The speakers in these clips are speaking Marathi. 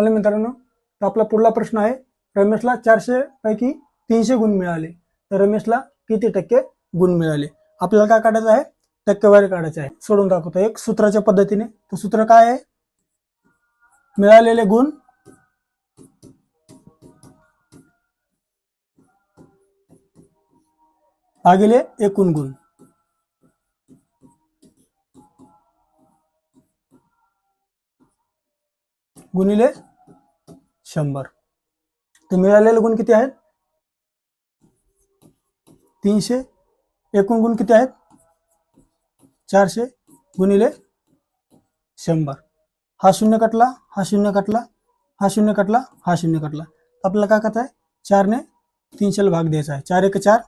हॅलो मित्रांनो? तर आपला पुढला प्रश्न आहे रमेशला चारशे पैकी तीनशे गुण मिळाले. तर रमेशला किती टक्के गुण मिळाले? आपल्याला काय काढायचं आहे? टक्केवारी काढायची आहे. सोडून दाखवतो एक सूत्राच्या पद्धतीने. तर सूत्र काय आहे? मिळालेले गुण. भागिले एकूण गुण. गुणिले शंभर. तर मिळालेले गुण किती आहेत? तीनशे. एकूण गुण किती आहेत? चारशे. गुणिले शंभर. हा शून्य कटला हा शून्य कटला हा शून्य कटला हा शून्य कटला. आपल्याला काय करत आहे? चारने तीनशेला भाग द्यायचा आहे. चार एक चार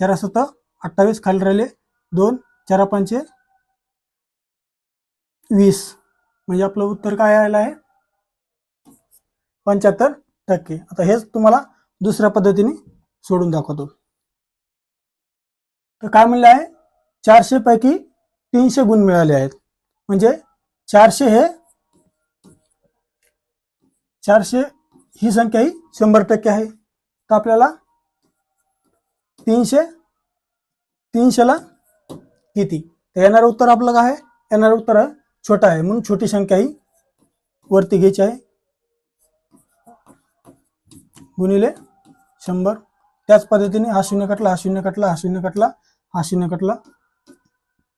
चार सत अठ्ठावीस खाली राहिले दोन चार पंचे वीस. म्हणजे आपलं उत्तर काय आलं आहे? पंच्याहत्तर टक्के. आता हेच तुम्हाला दुसऱ्या पद्धतीने सोडून दाखवतो. तर काय म्हणले आहे? चारशे पैकी तीनशे गुण मिळाले आहेत. म्हणजे चारशे हे चारशे ही संख्या ही शंभर टक्के आहे. तर आपल्याला तीनशे तीनशेला किती? तर येणारं उत्तर आपलं काय आहे? येणारं उत्तर छोटा छोटं आहे. म्हणून छोटी संख्या ही वरती घ्यायची आहे. गुणिले शंभर. त्याच पद्धतीने हा शून्य कटला हा शून्य कटला हा शून्य कटला हा शून्य कटला.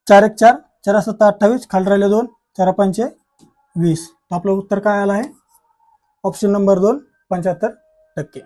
चार एक चार. चार सत्ता अठ्ठावीस. खाली राहिले दोन. चार पंचे वीस. तर आपलं उत्तर काय आलं आहे? ऑप्शन नंबर दोन पंच्याहत्तर टक्के.